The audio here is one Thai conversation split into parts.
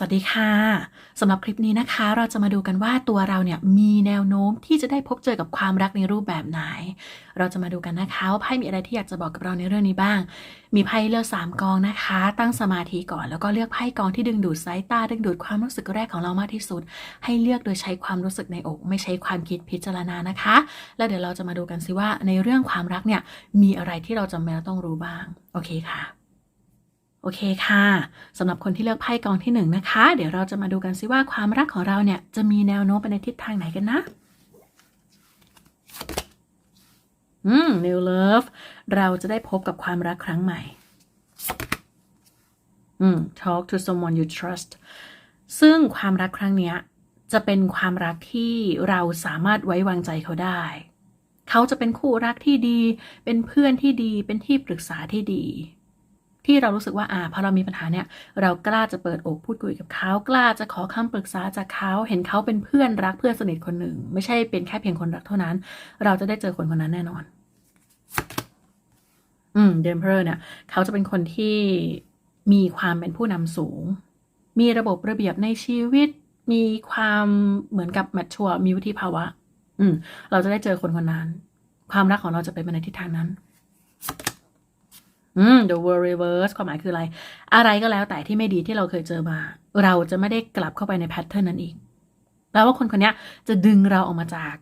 สวัสดีค่ะสำหรับคลิปนี้นะคะ เราจะมาดูกันว่าตัวเราเนี่ยมีแนวโน้มที่จะได้พบเจอกับความรักในรูปแบบไหน เราจะมาดูกันนะคะว่าไพ่มีอะไรที่อยากจะบอกกับเราในเรื่องนี้บ้าง มีไพ่เลือกสามกองนะคะ ตั้งสมาธิก่อนแล้วก็เลือกไพ่กองที่ดึงดูดสายตาดึงดูดความรู้สึกแรกของเรามากที่สุด ให้เลือกโดยใช้ความรู้สึกในอก ไม่ใช้ความคิดพิจารณานะคะ แล้วเดี๋ยวเราจะมาดูกันสิว่าในเรื่องความรักเนี่ยมีอะไรที่เราจำเป็นต้องรู้บ้างโอเคค่ะ อเคค่ะสำหรับคนที่เลือกไพ่กองที่หนึ่งนะคะ เดี๋ยวเราจะมาดูกันซิว่าความรักของเราเนี่ยจะมีแนวโน้มไปในทิศทางไหนกันนะอืม new love เราจะได้พบกับความรักครั้งใหม่ อืม talk to someone you trust ซึ่งความรักครั้งเนี้ย จะเป็นความรักที่เราสามารถไว้วางใจเขาได้ เขาจะเป็นคู่รักที่ดี เป็นเพื่อนที่ดี เป็นที่ปรึกษาที่ดี ที่เรารู้สึกว่าอ่าพอเรามีปัญหาเนี่ย เรากล้าจะเปิดอกพูดคุยกับเขากล้าจะขอคำปรึกษาจากเขาเห็นเขาเป็นเพื่อนรักเพื่อนสนิทคนหนึ่ง ไม่ใช่เป็นแค่เพียงคนรักเท่านั้น เราจะได้เจอคนคนนั้นแน่นอน อืมเดมเพอร์เนี่ย เขาจะเป็นคนที่มีความเป็นผู้นำสูง มีระบบระเบียบในชีวิต มีความเหมือนกับแมทชัวมีวุฒิภาวะ อืม เราจะได้เจอคนคนนั้น ความรักของเราจะเป็นไปในทิศทางนั้น อืม the world reverse ความหมายคืออะไร อะไรก็แล้วแต่ที่ไม่ดีที่เราเคยเจอมา เราจะไม่ได้กลับเข้าไปในแพทเทิร์นนั้นอีกแปลว่าคนคนนี้จะดึงเราออกมาจาก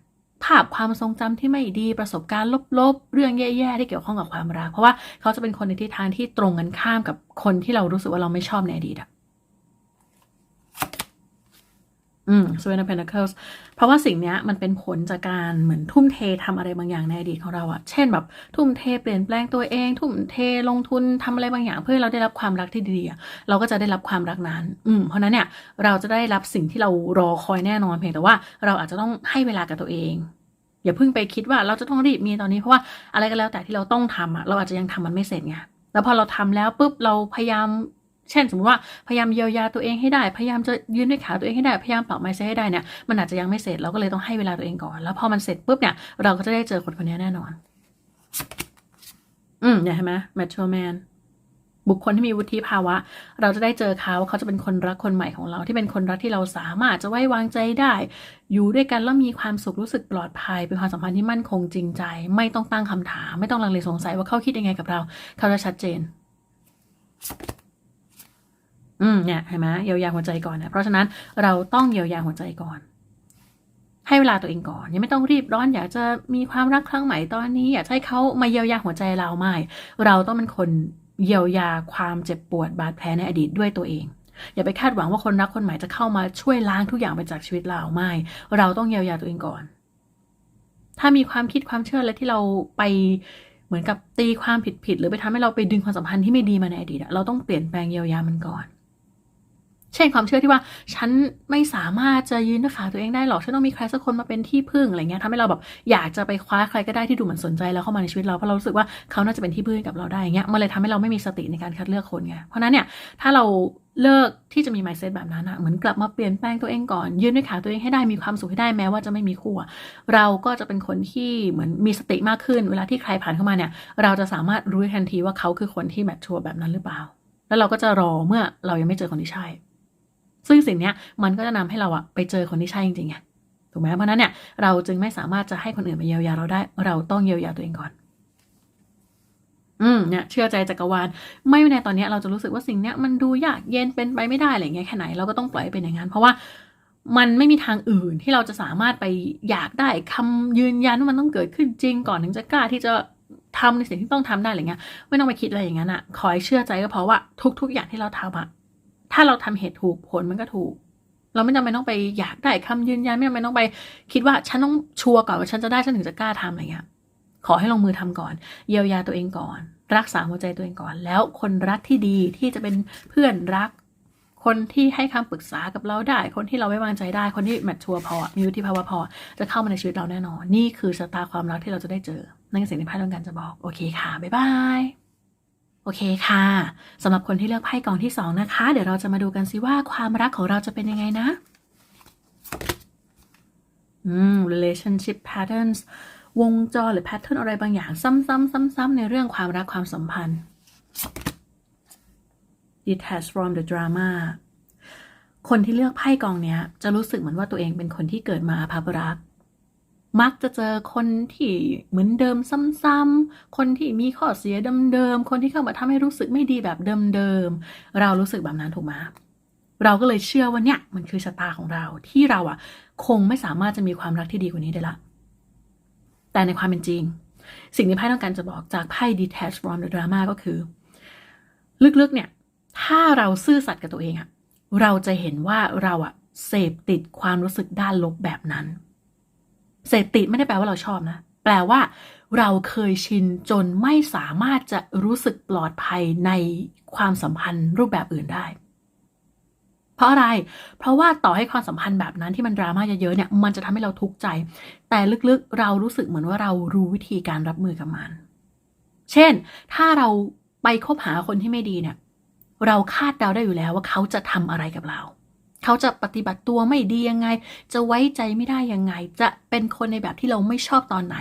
ภาพความทรงจำที่ไม่ดีประสบการณ์ลบๆ เรื่องแย่ๆที่เกี่ยวข้องกับความรัก เพราะว่าเขาจะเป็นคนในทิศทางที่ตรงกันข้ามกับคนที่เรารู้สึกว่าเราไม่ชอบในอดีตอะ อืม Seven of Pentacles เพราะว่าสิ่งเนี้ยมันเป็นผลจากการเหมือนทุ่มเททำอะไรบางอย่างในอดีตของเราอะเช่นแบบทุ่มเทเปลี่ยนแปลงตัวเอง ทุ่มเทลงทุนทำอะไรบางอย่าง เพื่อเราได้รับความรักที่ดีอะเราก็จะได้รับความรักนั้น อืม เพราะนั้นเนี่ยเราจะได้รับสิ่งที่เรารอคอยแน่นอนเพียงแต่ว่าเราอาจจะต้องให้เวลากับตัวเองอย่าเพิ่งไปคิดว่าเราจะต้องรีบมีตอนนี้เพราะว่าอะไรก็แล้วแต่ที่เราต้องทำอะเราอาจจะยังทำมันไม่เสร็จไงแล้วพอเราทำแล้วปุ๊บเราพยายาม เช่น สมมติว่าพยายามเยียวยาตัวเองให้ได้ พยายามจะยืนด้วยขาตัวเองให้ได้ พยายามปรับไมซ์ให้ได้เนี่ย มันอาจจะยังไม่เสร็จ เราก็เลยต้องให้เวลาตัวเองก่อน แล้วพอมันเสร็จปุ๊บเนี่ย เราก็จะได้เจอคนคนนี้แน่นอน อืมเนี่ยเห็นไหมแมทชัวแมนบุคคลที่มีวุฒิภาวะ เราจะได้เจอเขาเขาจะเป็นคนรักคนใหม่ของเรา ที่เป็นคนรักที่เราสามารถจะไว้วางใจได้ อยู่ด้วยกันแล้วมีความสุขรู้สึกปลอดภัย เป็นความสัมพันธ์ที่มั่นคงจริงใจ ไม่ต้องตั้งคำถาม ไม่ต้องลังเลสงสัยว่าเขาคิดยังไงกับเรา เขาจะชัดเจน อืมเนี่ยเห็นไหมเยียวยาหัวใจก่อนนะเพราะฉะนั้นเราต้องเยียวยาหัวใจก่อน ให้เวลาตัวเองก่อน ยังไม่ต้องรีบร้อน อยากจะมีความรักครั้งใหม่ตอนนี้ อยากให้เขามาเยียวยาหัวใจเราไม่ เราต้องเป็นคนเยียวยาความเจ็บปวดบาดแผลในอดีตด้วยตัวเอง อย่าไปคาดหวังว่าคนรักคนใหม่จะเข้ามาช่วยล้างทุกอย่างไปจากชีวิตเราไม่ เราต้องเยียวยาตัวเองก่อน ถ้ามีความคิดความเชื่ออะไรที่เราไปเหมือนกับตีความผิดๆหรือไปทำให้เราไปดึงความสัมพันธ์ที่ไม่ดีมาในอดีตเราต้องเปลี่ยนแปลงเยียวยามันก่อน เช่นความเชื่อที่ว่าฉันไม่สามารถจะยืนด้วยขาตัวเองได้หรอกฉันต้องมีใครสักคนมาเป็นที่พึ่งอะไรเงี้ยทำให้เราแบบอยากจะไปคว้าใครก็ได้ที่ดูเหมือนสนใจแล้วเข้ามาในชีวิตเราเพราะเรารู้สึกว่าเขาน่าจะเป็นที่พึ่งกับเราได้เงี้ยมันเลยทำให้เราไม่มีสติในการคัดเลือกคนไงเพราะนั้นเนี่ยถ้าเราเลิกที่จะมี mindset แบบนั้นอะเหมือนกลับมาเปลี่ยนแปลงตัวเองก่อน ยืนด้วยขาตัวเองให้ได้มีความสุขให้ได้แม้ว่าจะไม่มีคู่เราก็จะเป็นคนที่เหมือนมีสติมากขึ้น เวลาที่ใครผ่านเข้ามาเนี่ย เราจะสามารถรู้ทันทีว่าเขาคือคนที่แมทชัวร์แบบนั้นหรือเปล่า แล้วเราก็จะรอเมื่อเรายังไม่เจอคนที่ใช่ ซึ่งสิ่งนี้มันก็จะนำให้เราอะไปเจอคนที่ใช่จริงๆไงถูกไหมเพราะนั้นเนี่ยเราจึงไม่สามารถจะให้คนอื่นมาเยียวยาเราได้ เราต้องเยียวยาตัวเองก่อน อืมเนี่ยเชื่อใจจักรวาลไม่ในตอนนี้เราจะรู้สึกว่าสิ่งเนี้ยมันดูยากเย็นเป็นไปไม่ได้อะไรเงี้ยแค่ไหนเราก็ต้องปล่อยเป็นอย่างนั้นเพราะว่ามันไม่มีทางอื่นที่เราจะสามารถไปอยากได้คำยืนยันว่ามันต้องเกิดขึ้นจริงก่อนถึงจะกล้าที่จะทำในสิ่งที่ต้องทำได้อะไรเงี้ย ไม่ต้องไปคิดอะไรอย่างนั้นอะขอให้เชื่อใจก็เพราะว่าทุก ๆ อย่างที่เราทำอะ ถ้าเราทำเหตุถูกผลมันก็ถูก เราไม่จำเป็นต้องไปอยากได้คำยืนยันไม่จำเป็นต้องไป คิดว่าฉันต้องชัวร์ก่อนว่าฉันจะได้ฉันถึงจะกล้าทำอะไรเงี้ยขอให้ลงมือทำก่อน เยียวยาตัวเองก่อน รักษาหัวใจตัวเองก่อน แล้วคนรักที่ดีที่จะเป็นเพื่อนรัก คนที่ให้คำปรึกษากับเราได้ คนที่เราไว้วางใจได้ คนที่แมทชัวร์พอมีวุฒิภาวะพอ จะเข้ามาในชีวิตเราแน่นอน นี่คือชะตาความรักที่เราจะได้เจอ นั่นคือสิ่งที่พ่ต้องการจะบอก โอเคค่ะ บ๊ายบาย โอเคค่ะสำหรับคนที่เลือกไพ่กองที่สองนะคะ เดี๋ยวเราจะมาดูกันซิว่าความรักของเราจะเป็นยังไงนะอืม relationship patterns วงจรหรือแพทเทิร์นอะไรบางอย่าง ซ้ำๆๆ ๆ ในเรื่องความรักความสัมพันธ์ detached from the drama คนที่เลือกไพ่กองเนี้ย จะรู้สึกเหมือนว่าตัวเองเป็นคนที่เกิดมาอาภัพรัก มักจะเจอคนที่เหมือนเดิมซ้ำๆ คนที่มีข้อเสียเดิมๆ คนที่เข้ามาทำให้รู้สึกไม่ดีแบบเดิมๆ เรารู้สึกแบบนั้นถูกไหมเราก็เลยเชื่อว่าเนี่ยมันคือชะตาของเราที่เราอะ คงไม่สามารถจะมีความรักที่ดีกว่านี้ได้ละ แต่ในความเป็นจริง สิ่งที่ไพ่ต้องการจะบอกจากไพ่ detach from the drama ก็คือ ลึกๆ เนี่ย ถ้าเราซื่อสัตย์กับตัวเองอะเราจะเห็นว่าเราอะเสพติดความรู้สึกด้านลบแบบนั้น เสพติดไม่ได้แปลว่าเราชอบนะ แปลว่า เราเคยชินจนไม่สามารถจะรู้สึกปลอดภัยในความสัมพันธ์รูปแบบอื่นได้ เพราะอะไร เพราะว่าต่อให้ความสัมพันธ์แบบนั้นที่มันดราม่าเยอะๆเนี่ย มันจะทำให้เราทุกข์ใจ แต่ลึกๆ เรารู้สึกเหมือนว่าเรารู้วิธีการรับมือกับมัน เช่น ถ้าเราไปคบหาคนที่ไม่ดีเนี่ย เราคาดเดาได้อยู่แล้วว่าเขาจะทำอะไรกับเรา เขาจะปฏิบัติตัวไม่ดียังไง จะไว้ใจไม่ได้ยังไง จะเป็นคนในแบบที่เราไม่ชอบตอนไหน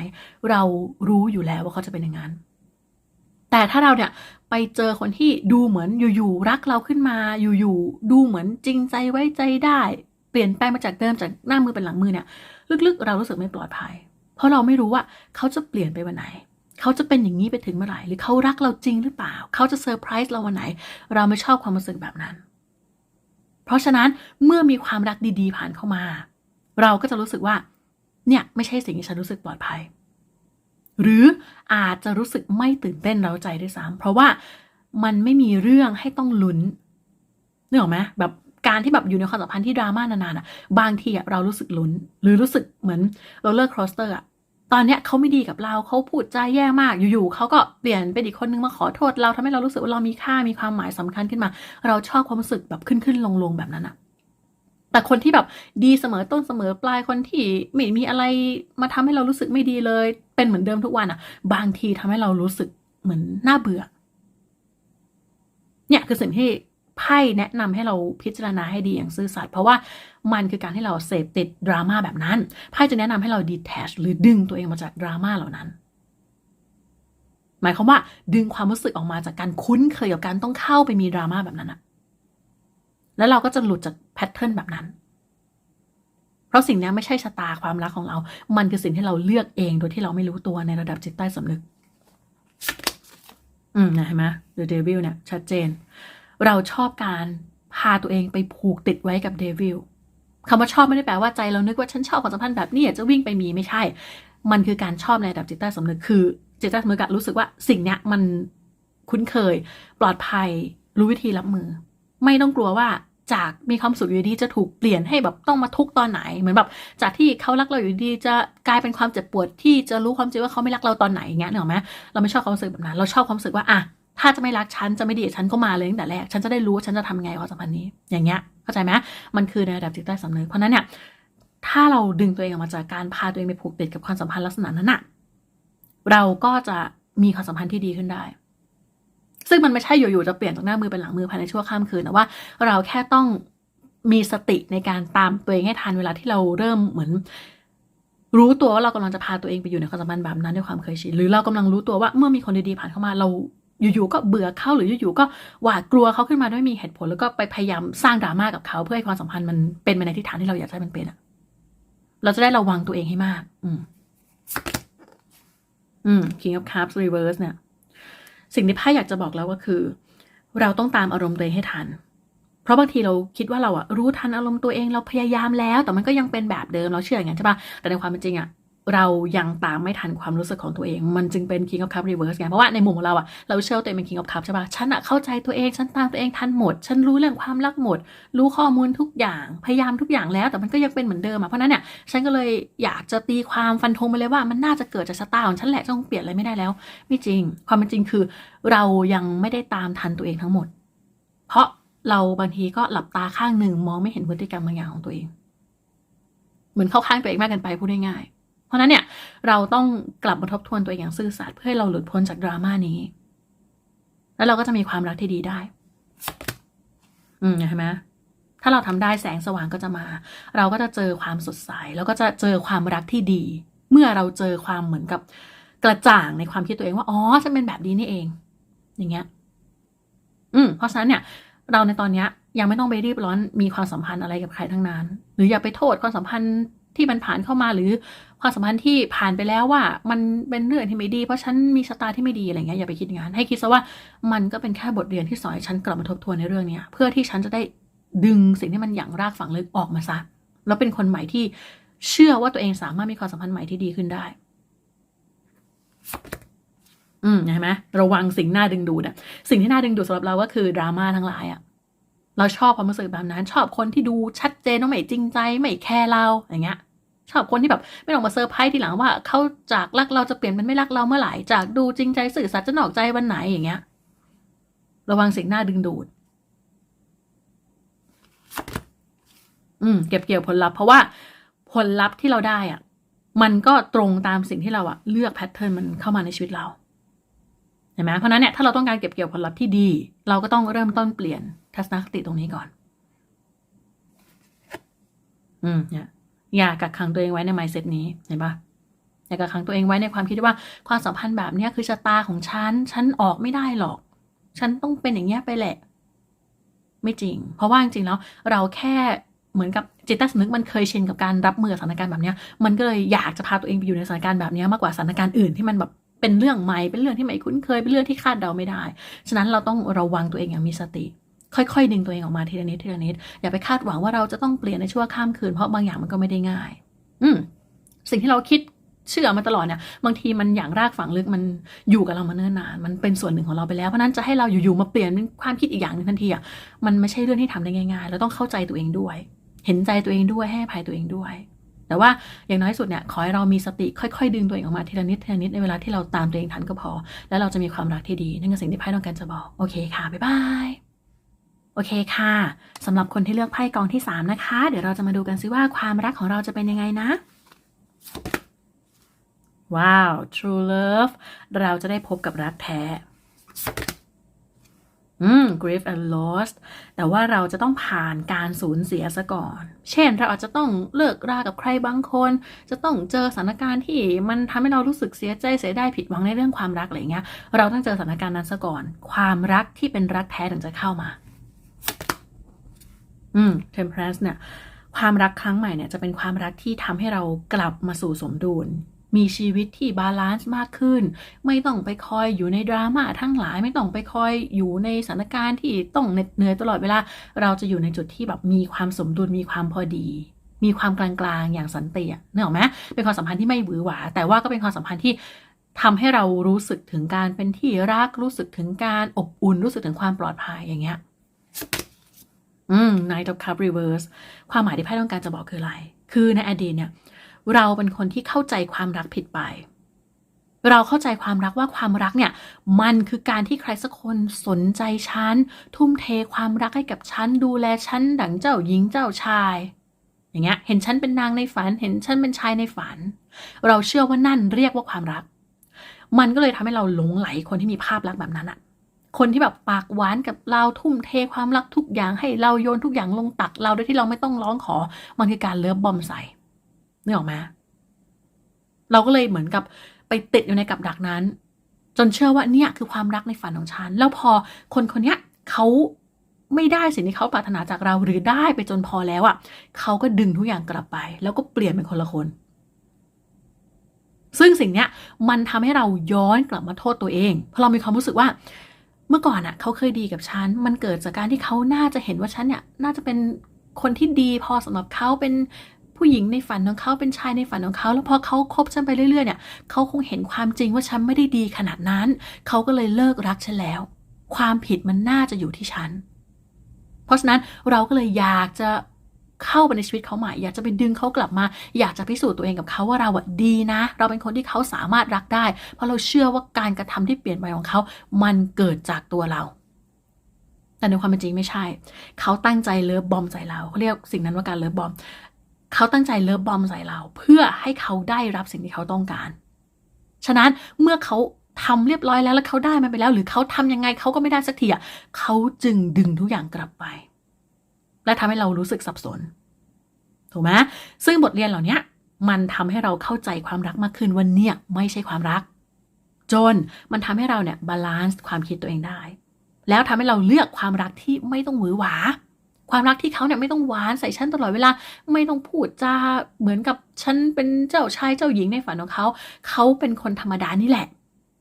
เรารู้อยู่แล้วว่าเขาจะเป็นอย่างนั้นแต่ถ้าเราเนี่ยไปเจอคนที่ดูเหมือนอยู่ๆรักเราขึ้นมาอยู่ๆดูเหมือนจริงใจไว้ใจได้ เปลี่ยนแปลงมาจากเดิมจากหน้ามือเป็นหลังมือเนี่ย ลึกๆ เรารู้สึกไม่ปลอดภัย เพราะเราไม่รู้ว่าเขาจะเปลี่ยนไปวันไหน เขาจะเป็นอย่างนี้ไปถึงเมื่อไหร่ หรือเขารักเราจริงหรือเปล่า เขาจะเซอร์ไพรส์เราวันไหน เราไม่ชอบความรู้สึกแบบนั้น เพราะฉะนั้นเมื่อมีความรักดีๆผ่านเข้ามา เราก็จะรู้สึกว่า เนี่ยไม่ใช่สิ่งที่ฉันรู้สึกปลอดภัย หรืออาจจะรู้สึกไม่ตื่นเต้นเร้าใจด้วยซ้ำเพราะว่ามันไม่มีเรื่องให้ต้องลุ้นนึกออกไหมแบบการที่แบบอยู่ในความสัมพันธ์ที่ดราม่านานๆอะ บางทีอะเรารู้สึกลุ้น หรือรู้สึกเหมือนโรลเลอร์คอสเตอร์อะ ตอนเนี้ยเขาไม่ดีกับเราเขาพูดจาแย่มากอยู่ๆเขาก็เปลี่ยนเป็นอีกคนนึงมาขอโทษเราทำให้เรารู้สึกว่าเรามีค่ามีความหมายสำคัญขึ้นมา เราชอบความรู้สึกแบบขึ้นขึ้นลงลงๆแบบนั้นอะแต่คนที่แบบดีเสมอต้นเสมอปลายคนที่ไม่มีอะไรมาทำให้เรารู้สึกไม่ดีเลย เป็นเหมือนเดิมทุกวันอะบางทีทำให้เรารู้สึกเหมือนน่าเบื่อ เนี่ยคือสิ่งที่ ไพ่แนะนำให้เราพิจารณาให้ดีอย่างซื่อสัตย์เพราะว่ามันคือการที่เราเสพติดดราม่าแบบนั้นไพ่จะแนะนำให้เราดีแทชหรือดึงตัวเองมาจากดราม่าเหล่านั้นหมายความว่าดึงความรู้สึกออกมาจากการคุ้นเคยกับการต้องเข้าไปมีดราม่าแบบนั้นอะแล้วเราก็จะหลุดจากแพทเทิร์นแบบนั้น เพราะสิ่งนี้ไม่ใช่ชะตาความรักของเรา มันคือสิ่งที่เราเลือกเองโดยที่เราไม่รู้ตัวในระดับจิตใต้สำนึก อืมนะเห็นไหม The Devil เนี่ยชัดเจน เราชอบการพาตัวเองไปผูกติดไว้กับเดวิลคำว่าชอบไม่ได้แปลว่าใจเรานึกว่าฉันชอบความสัมพันธ์แบบนี้อยากจะวิ่งไปมีไม่ใช่ มันคือการชอบในระดับจิตใต้สำนึกคือ จิตใต้สำนึกรู้สึกว่าสิ่งเนี้ยมันคุ้นเคย ปลอดภัย รู้วิธีรับมือ ไม่ต้องกลัวว่าจากมีความสุขอยู่ดีจะถูกเปลี่ยนให้แบบต้องมาทุกตอนไหน เหมือนแบบจากที่เขารักเราอยู่ดีจะกลายเป็นความเจ็บปวดที่จะรู้ความจริงว่าเขาไม่รักเราตอนไหนอย่างเงี้ยเนกอะไหมเราไม่ชอบความรู้สึกแบบนั้น เราชอบความรู้สึกว่าอะ ถ้าจะไม่รักฉันจะไม่ดีฉันก็มาเลยตั้งแต่แรก ฉันจะได้รู้ว่าฉันจะทำไงกับความสัมพันธ์นี้ อย่างเงี้ย เข้าใจไหมมันคือในระดับจิตใต้สำนึก เพราะนั้นเนี่ย ถ้าเราดึงตัวเองออกมาจากการพาตัวเองไปผูกติดกับความสัมพันธ์ลักษณะนั้นอะเราก็จะมีความสัมพันธ์ที่ดีขึ้นได้ ซึ่งมันไม่ใช่อยู่ๆจะเปลี่ยนจากหน้ามือเป็นหลังมือภายในชั่วข้ามคืนแต่ว่า เราแค่ต้องมีสติในการตามตัวเองให้ทันเวลาที่เราเริ่มเหมือนรู้ตัวว่าเรากำลังจะพาตัวเองไปอยู่ในความสัมพันธ์แบบนั้นด้วยความเคยชินหรือเรากำลังรู้ตัวว่าเมื่อมีคนดีๆผ่านเข้ามาเรา อยู่ๆก็เบื่อเขาหรืออยู่ๆก็หวาดกลัวเขาขึ้นมาด้วยมีเหตุผล แล้วก็ไปพยายามสร้างดราม่ากับเขาเพื่อให้ความสัมพันธ์มันเป็นไปในทิศทางที่เราอยากให้มันเป็นอะเราจะได้ระวังตัวเองให้มาก อืม อืม King of Cups Reverse เนี่ย สิ่งที่ไพ่อยากจะบอกแล้วก็คือ เราต้องตามอารมณ์ตัวเองให้ทัน เพราะบางทีเราคิดว่าเราอะรู้ทันอารมณ์ตัวเองเราพยายามแล้ว แต่มันก็ยังเป็นแบบเดิมเราเชื่ออย่างนั้นใช่ปะแต่ในความเป็นจริงอะ เรายังตามไม่ทันความรู้สึกของตัวเอง มันจึงเป็น King of Cup Reverse ไงเพราะว่าในมุมของเราอะเราเชื่อตัวเองเป็น King of Cup ใช่ปะฉันอะเข้าใจตัวเองฉันตามตัวเองทันหมด ฉันรู้เรื่องความรักหมด รู้ข้อมูลทุกอย่างพยายามทุกอย่างแล้ว แต่มันก็ยังเป็นเหมือนเดิมอะเพราะนั้นเนี่ยฉันก็เลยอยากจะตีความฟันธงไปเลยว่ามันน่าจะเกิดจากชะตาของฉันแหละฉันคงเปลี่ยนอะไรไม่ได้แล้ว ไม่จริง ความเป็นจริงคือ เรายังไม่ได้ตามทันตัวเองทั้งหมด เพราะเราบางทีก็หลับตาข้างหนึ่งมองไม่เห็นพฤติกรรมบางอย่างของตัวเอง เหมือนเข้าข้างตัวเองมากเกินไปพูดง่ายๆ เพราะนั้นเนี่ยเราต้องกลับมาทบทวนตัวเองอย่างซื่อสัตย์เพื่อให้เราหลุดพ้นจากดราม่านี้ แล้วเราก็จะมีความรักที่ดีได้ อืมเห็นไหมถ้าเราทำได้แสงสว่างก็จะมา เราก็จะเจอความสดใส แล้วก็จะเจอความรักที่ดี เมื่อเราเจอความเหมือนกับกระจ่างในความคิดตัวเองว่าอ๋อฉันเป็นแบบนี้นี่เอง อย่างเงี้ย อืมเพราะฉะนั้นเนี่ย เราในตอนเนี้ยยังไม่ต้องไปรีบร้อนมีความสัมพันธ์อะไรกับใครทั้งนั้น หรืออย่าไปโทษความสัมพันธ์ ที่มันผ่านเข้ามาหรือความสัมพันธ์ที่ผ่านไปแล้วว่า มันเป็นเรื่องที่ไม่ดี เพราะฉันมีชะตาที่ไม่ดีอะไรเงี้ยอย่าไปคิดอย่างนั้นให้คิดซะว่ามันก็เป็นแค่บทเรียนที่สอนให้ฉันกลับมาทบทวนในเรื่องเนี้ยเพื่อที่ฉันจะได้ดึงสิ่งที่มันอย่างรากฝังลึกออกมาซะแล้วเป็นคนใหม่ที่เชื่อว่าตัวเองสามารถมีความสัมพันธ์ใหม่ที่ดีขึ้นได้ อืมเห็นไหมระวังสิ่งน่าดึงดูดอะสิ่งที่น่าดึงดูดสำหรับเราก็คือดราม่าทั้งหลายอะ เราชอบความรู้สึกแบบนั้น ชอบคนที่ดูชัดเจนว่าไม่จริงใจไม่แคร์เราอย่างเงี้ยชอบคนที่แบบไม่ต้องมาเซอร์ไพรส์ทีหลังว่าเขาจากรักเราจะเปลี่ยนเป็นไม่รักเราเมื่อไหร่จากดูจริงใจสื่อสัตย์จะนอกใจวันไหนอย่างเงี้ย ระวังสิ่งหน่าดึงดูด อืม เก็บเกี่ยวผลลัพธ์เพราะว่าผลลัพธ์ที่เราได้อะมันก็ตรงตามสิ่งที่เราอะเลือกแพทเทิร์นมันเข้ามาในชีวิตเราเห็นไหมเพราะนั้นเนี่ยถ้าเราต้องการเก็บเกี่ยวผลลัพธ์ที่ดี เราก็ต้องเริ่มต้นเปลี่ยน ทัศนคติตรงนี้ก่อน อืมเนี่ยอย่ากักขังตัวเองไว้ในไมเซตนี้เห็นปะอย่ากักขังตัวเองไว้ในความคิดว่าความสัมพันธ์แบบเนี้ยคือชะตาของฉัน ฉันออกไม่ได้หรอก ฉันต้องเป็นอย่างเงี้ยไปแหละ ไม่จริง เพราะว่าจริงๆแล้วเราแค่เหมือนกับจิตใต้สำนึกมันเคยชินกับการรับมือสถานการณ์แบบเนี้ยมันก็เลยอยากจะพาตัวเองไปอยู่ในสถานการณ์แบบเนี้ยมากกว่าสถานการณ์อื่นที่มันแบบเป็นเรื่องใหม่เป็นเรื่องที่ไม่คุ้นเคยเป็นเรื่องที่คาดเดาไม่ได้ ฉะนั้นเราต้องระวังตัวเองอย่างมีสติ ค่อยๆ ดึงตัวเองออกมาทีละนิดทีละนิด อย่าไปคาดหวังว่าเราจะต้องเปลี่ยนในชั่วข้ามคืน เพราะบางอย่างมันก็ไม่ได้ง่าย อืมสิ่งที่เราคิดเชื่อมาตลอดเนี่ย บางทีมันอย่างรากฝังลึกมันอยู่กับเรามาเนิ่นนาน มันเป็นส่วนหนึ่งของเราไปแล้ว เพราะนั้นจะให้เราอยู่ๆมาเปลี่ยนเป็นความคิดอีกอย่างหนึงทันทีอะ มันไม่ใช่เรื่องที่ทำได้ง่ายๆ เราต้องเข้าใจตัวเองด้วย เห็นใจตัวเองด้วย ให้อภัยตัวเองด้วย แต่ว่าอย่างน้อยสุดเนี่ย ขอให้เรามีสติค่อยๆ ดึงตัวเองออกมาทีละนิดทีละนิดในเวลาที่เราตามตัวเองทันก็พอ แล้วเราจะมีความรักที่ดี นั่นคือสิ่งที่ไพ่ต้องการจะบอก โอเคค่ะ บ๊ายบาย โอเคค่ะสำหรับคนที่เลือกไพ่กองที่ 3 นะคะ เดี๋ยวเราจะมาดูกันซิว่าความรักของเราจะเป็นยังไงนะ ว้าว true love เราจะได้พบกับรักแท้ อืม grief and loss แต่ว่าเราจะต้องผ่านการสูญเสียซะก่อน เช่น เราอาจจะต้องเลิกรากับใครบางคน จะต้องเจอสถานการณ์ที่มันทำให้เรารู้สึกเสียใจเสียได้ผิดหวังในเรื่องความรักอะไรเงี้ย เราต้องเจอสถานการณ์นั้นซะก่อน ความรักที่เป็นรักแท้ถึงจะเข้ามา อืม temperance เนี่ย ความรักครั้งใหม่เนี่ยจะเป็นความรักที่ทำให้เรากลับมาสู่สมดุล มีชีวิตที่บาลานซ์มากขึ้น ไม่ต้องไปคอยอยู่ในดราม่าทั้งหลาย ไม่ต้องไปคอยอยู่ในสถานการณ์ที่ต้องเหน็ดเหนื่อยตลอดเวลา เราจะอยู่ในจุดที่แบบมีความสมดุล มีความพอดีมีความกลางๆ อย่างสันติอะนึกออไหมเป็นความสัมพันธ์ที่ไม่หวือหวา แต่ว่าก็เป็นความสัมพันธ์ที่ทำให้เรารู้สึกถึงการเป็นที่รัก รู้สึกถึงการอบอุ่น รู้สึกถึงความปลอดภัยอย่างเงี้ย อืม Knight of Cup Reverse ความหมายที่ไพ่ต้องการจะบอกคืออะไร คือในอดีตเนี่ย เราเป็นคนที่เข้าใจความรักผิดไป เราเข้าใจความรักว่าความรักเนี่ย มันคือการที่ใครสักคนสนใจฉัน ทุ่มเทความรักให้กับฉัน ดูแลฉันดั่งเจ้าหญิงเจ้าชาย อย่างเงี้ย เห็นฉันเป็นนางในฝัน เห็นฉันเป็นชายในฝัน เราเชื่อว่านั่นเรียกว่าความรัก มันก็เลยทำให้เราหลงไหลคนที่มีภาพลักษณ์แบบนั้นอะ คนที่แบบปากหวานกับเราทุ่มเทความรักทุกอย่างให้เราโยนทุกอย่างลงตักเราโดยที่เราไม่ต้องร้องขอมันคือการเลิฟบอมใส่นึกออกไหมเราก็เลยเหมือนกับไปติดอยู่ในกับดักนั้น จนเชื่อว่าเนี่ยคือความรักในฝันของฉัน แล้วพอคนคนนี้เขาไม่ได้สิ่งที่เขาปรารถนาจากเราหรือได้ไปจนพอแล้วอะ่ะเขาก็ดึงทุกอย่างกลับไป แล้วก็เปลี่ยนเป็นคนละคน ซึ่งสิ่งเนี้ยมันทำให้เราย้อนกลับมาโทษตัวเองเพราะเรามีความรู้สึกว่า เมื่อก่อนอะ่ะเขาเคยดีกับฉัน มันเกิดจากการที่เขาน่าจะเห็นว่าฉันเนี่ยน่าจะเป็นคนที่ดีพอสำหรับเขาเป็นผู้หญิงในฝันของเขาเป็นชายในฝันของเขา แล้วพอเขาคบฉันไปเรื่อยๆเนี่ยเขาคงเห็นความจริงว่าฉันไม่ได้ดีขนาดนั้น เขาก็เลยเลิกรักฉันแล้ว ความผิดมันน่าจะอยู่ที่ฉัน เพราะฉะนั้นเราก็เลยอยากจะ เข้าไปในชีวิตเขาใหม่ อยากจะไปดึงเขากลับมา อยากจะพิสูจน์ตัวเองกับเขาว่าเราอะดีนะ เราเป็นคนที่เขาสามารถรักได้ เพราะเราเชื่อว่าการกระทำที่เปลี่ยนไปของเขา มันเกิดจากตัวเราแต่ในความเป็นจริงไม่ใช่ เขาตั้งใจเลิฟบอมใส่เราเขาเรียกสิ่งนั้นว่าการเลิฟบอม เขาตั้งใจเลิฟบอมใส่เรา เพื่อให้เขาได้รับสิ่งที่เขาต้องการ ฉะนั้นเมื่อเขาทำเรียบร้อยแล้วแล้วเขาได้มันไปแล้ว หรือเขาทำยังไงเขาก็ไม่ได้สักทีอะเขาจึงดึงทุกอย่างกลับไป และทำให้เรารู้สึกสับสน ถูกไหมซึ่งบทเรียนเหล่านี้มันทำให้เราเข้าใจความรักมากขึ้นว่าเนี่ยไม่ใช่ความรัก จนมันทำให้เราเนี่ยบาลานซ์ความคิดตัวเองได้ แล้วทำให้เราเลือกความรักที่ไม่ต้องหวือหวา ความรักที่เขาเนี่ยไม่ต้องหวานใส่ฉันตลอดเวลา ไม่ต้องพูดจาเหมือนกับฉันเป็นเจ้าชายเจ้าหญิงในฝันของเขา เขาเป็นคนธรรมดานี่แหละ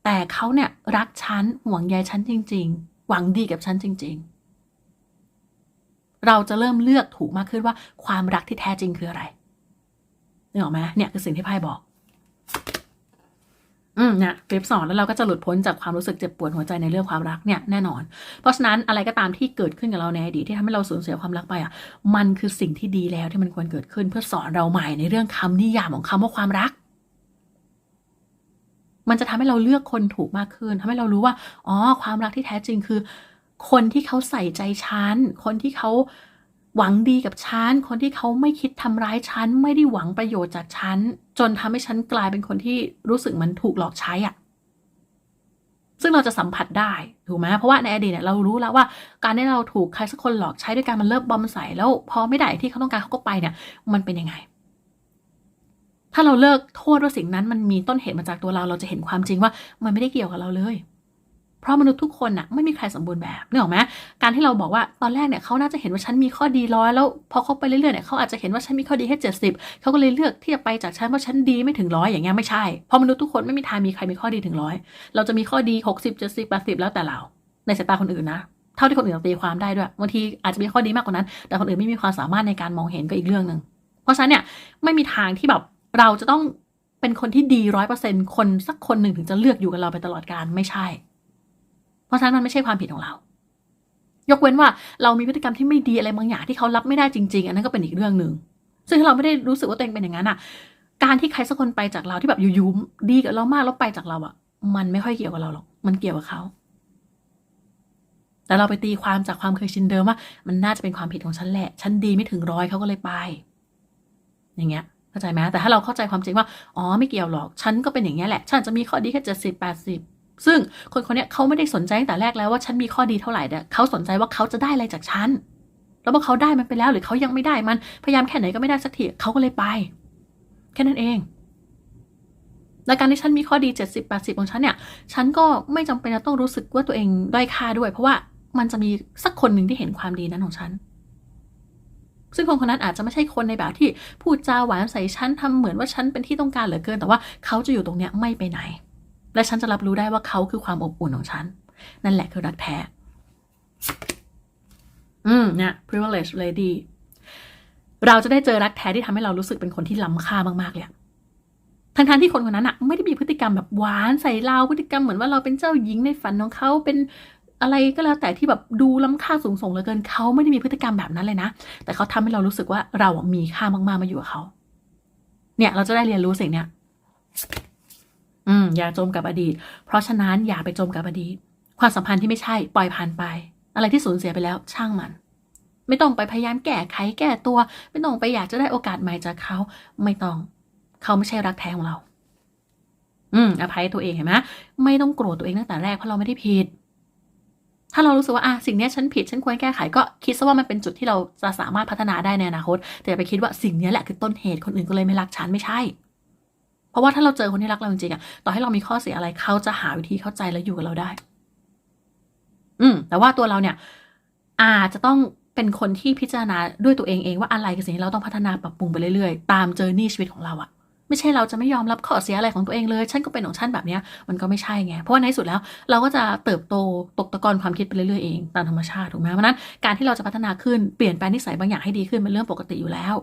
แต่เขาเนี่ยรักฉันห่วงใยฉันจริง ๆ หวังดีกับฉันจริง ๆ เราจะเริ่มเลือกถูกมากขึ้นว่าความรักที่แท้จริงคืออะไรนึกออกไหมเนี่ยคือสิ่งที่ไพ่บอก อืมเนี่ยเฟบสอนแล้วเราก็จะหลุดพ้นจากความรู้สึกเจ็บปวดหัวใจในเรื่องความรักเนี่ยแน่นอน เพราะฉะนั้นอะไรก็ตามที่เกิดขึ้นกับเราในอดีตที่ทำให้เราสูญเสียความรักไปอะ มันคือสิ่งที่ดีแล้วที่มันควรเกิดขึ้นเพื่อสอนเราใหม่ในเรื่องคำนิยามของคำว่าความรักมันจะทำให้เราเลือกคนถูกมากขึ้นทำให้เรารู้ว่า อ๋อ ความรักที่แท้จริงคือ คนที่เขาใส่ใจฉัน คนที่เขาหวังดีกับฉัน คนที่เขาไม่คิดทำร้ายฉัน ไม่ได้หวังประโยชน์จากฉัน จนทำให้ฉันกลายเป็นคนที่รู้สึกมันถูกหลอกใช้อะซึ่งเราจะสัมผัสได้ถูกไหมเพราะว่าในอดีตเนี่ยเรารู้แล้วว่าการที่เราถูกใครสักคนหลอกใช้ด้วยการมันเลิกบอมใส่แล้ว พอไม่ได้ที่เขาต้องการเขาก็ไปเนี่ย มันเป็นยังไง ถ้าเราเลิกโทษว่าสิ่งนั้นมันมีต้นเหตุมาจากตัวเราเราจะเห็นความจริงว่ามันไม่ได้เกี่ยวกับเราเลย เพราะมนุษย์ทุกคนน่ะไม่มีใครสมบูรณ์แบบนึกออกไหมการที่เราบอกว่าตอนแรกเนี่ยเขาน่าจะเห็นว่าฉันมีข้อดีร้อยแล้วพอเขาไปเรื่อยๆเนี่ยเขาอาจจะเห็นว่าฉันมีข้อดีแค่เจ็ดสิบเขาก็เลยเลือกที่จะไปจากฉันว่าะฉันดีไม่ถึงร้อยอย่างเงี้ยไม่ใช่เพราะมนุษย์ทุกคนไม่มีทางมีใครมีข้อดีถึงร้อยเราจะมีข้อดีหกสิบเจ็ดสิบแปดสิบแล้วแต่เรา ในสายตาคนอื่นนะเท่าที่คนอื่นตีความได้ด้วยบางทีอาจจะมีข้อดีมากกว่านั้น แต่คนอื่นไม่มีความสามารถในการมองเห็นก็อีกเรื่องหนึ่งเพราะฉะนั้นเนี่ยไม่มีทางที่แบบเราจะต้องเป็นคนที่ดีร้อยเปอร์เซ็นคนสักคนหนึ่งถึงจะเลือกอยู่กับเราไปตลอดการไม่ใช่ เพราะฉะนั้นมันไม่ใช่ความผิดของเรา ยกเว้นว่าเรามีพฤติกรรมที่ไม่ดีอะไรบางอย่างที่เขารับไม่ได้จริง ๆ อันนั้นก็เป็นอีกเรื่องหนึ่งซึ่งเราไม่ได้รู้สึกว่าตัวเองเป็นอย่างนั้นอะ การที่ใครสักคนไปจากเราที่แบบอยู่ๆดีกับเรามากแล้วไปจากเราอะ มันไม่ค่อยเกี่ยวกับเราหรอก มันเกี่ยวกับเขา แต่เราไปตีความจากความเคยชินเดิมว่า มันน่าจะเป็นความผิดของฉันแหละ ฉันดีไม่ถึงร้อยเขาก็เลยไป อย่างเงี้ยเข้าใจไหมแต่ถ้าเราเข้าใจความจริงว่า อ๋อไม่เกี่ยวหรอก ฉันก็เป็นอย่างเงี้ยแหละ ฉันจะมีข้อดีแค่เจ็ดสิบแปดสิบ ซึ่งคนคนนี้เขาไม่ได้สนใจตั้งแต่แรกแล้วว่าฉันมีข้อดีเท่าไหร่แต่เขาสนใจว่าเขาจะได้อะไรจากฉันแล้วพอเขาได้มันไปแล้ว หรือเขายังไม่ได้มันพยายามแค่ไหนก็ไม่ได้สักทีเขาก็เลยไป แค่นั้นเองและการที่ฉันมีข้อดีเจ็ดสิบแปดสิบของฉันเนี่ย ฉันก็ไม่จำเป็นจะต้องรู้สึกว่าตัวเองด้อยค่าด้วย เพราะว่ามันจะมีสักคนหนึ่งที่เห็นความดีนั้นของฉัน ซึ่งคนคนนั้นอาจจะไม่ใช่คนในแบบที่พูดจาหวานใส่ฉันทำเหมือนว่าฉันเป็นที่ต้องการเหลือเกิน แต่ว่าเขาจะอยู่ตรงเนี้ยไม่ไปไหน และฉันจะรับรู้ได้ว่าเขาคือความอบอุ่นของฉัน นั่นแหละคือรักแท้ อืมเนี่ย privilege lady เราจะได้เจอรักแท้ที่ทำให้เรารู้สึกเป็นคนที่ล้ำค่ามากๆเลยทั้งๆที่คนคนนั้นอะไม่ได้มีพฤติกรรมแบบหวานใส่เราพฤติกรรมเหมือนว่าเราเป็นเจ้าหญิงในฝันของเขาเป็นอะไรก็แล้วแต่ที่แบบดูล้ำค่าสูงส่งเหลือเกินเขาไม่ได้มีพฤติกรรมแบบนั้นเลยนะ แต่เขาทำให้เรารู้สึกว่าเรามีค่ามากๆมาอยู่กับเขา เนี่ยเราจะได้เรียนรู้สิ่งเนี้ย อืมอย่าจมกับอดีต เพราะฉะนั้นอย่าไปจมกับอดีต ความสัมพันธ์ที่ไม่ใช่ปล่อยผ่านไป อะไรที่สูญเสียไปแล้วช่างมัน ไม่ต้องไปพยายามแก้ไขแก้ตัว ไม่ต้องไปอยากจะได้โอกาสใหม่จากเขา ไม่ต้อง เขาไม่ใช่รักแท้ของเรา อืม อภัยตัวเองเห็นไหมไม่ต้องโกรธตัวเองตั้งแต่แรกเพราะเราไม่ได้ผิด ถ้าเรารู้สึกว่าอะสิ่งนี้ฉันผิด ฉันควรแก้ไขก็คิดซะว่ามันเป็นจุดที่เราจะสามารถพัฒนาได้ในอนาคต แต่อย่าไปคิดว่าสิ่งนี้แหละคือต้นเหตุคนอื่นก็เลยไม่รักฉันไม่ใช่ เพราะว่าถ้าเราเจอคนที่รักเราจริงๆอะต่อให้เรามีข้อเสียอะไรเขาจะหาวิธีเข้าใจและอยู่กับเราได้ อืม แต่ว่าตัวเราเนี่ย อาจจะต้องเป็นคนที่พิจารณาด้วยตัวเองเองว่าอะไรคือสิ่งที่เราต้องพัฒนาปรับปรุงไปเรื่อยๆ ตามเจอร์นี่ชีวิตของเราอะไม่ใช่เราจะไม่ยอมรับข้อเสียอะไรของตัวเองเลย ฉันก็เป็นของฉันแบบเนี้ย มันก็ไม่ใช่ไง เพราะว่าในสุดแล้ว เราก็จะเติบโตตกตะกอนความคิดไปเรื่อยๆเองตามธรรมชาติถูกไหมเพราะนั้นการที่เราจะพัฒนาขึ้นเปลี่ยนแปลงนิสัยบางอย่างให้ดีขึ้นเป็นเรื่องปกติอยู่แล้ว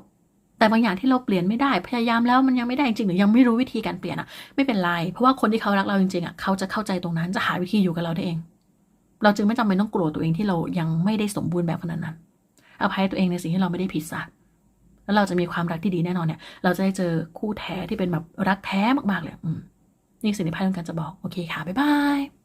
แต่บางอย่างที่เราเปลี่ยนไม่ได้พยายามแล้วมันยังไม่ได้จริงๆหรือยังไม่รู้วิธีการเปลี่ยนอะไม่เป็นไรเพราะว่าคนที่เขารักเราจริงๆอะเขาจะเข้าใจตรงนั้นจะหาวิธีอยู่กับเราได้เอง เราจึงไม่จำเป็นต้องกลัวตัวเองที่เรายังไม่ได้สมบูรณ์แบบขนาดนั้นอภัยตัวเองในสิ่งที่เราไม่ได้ผิดซะแล้วเราจะมีความรักที่ดีแน่นอนเนี่ย เราจะได้เจอคู่แท้ที่เป็นแบบรักแท้มากๆเลยอืมนี่สิ่งที่ไพ่ต้องการจะบอก โอเคค่ะ บ๊ายบาย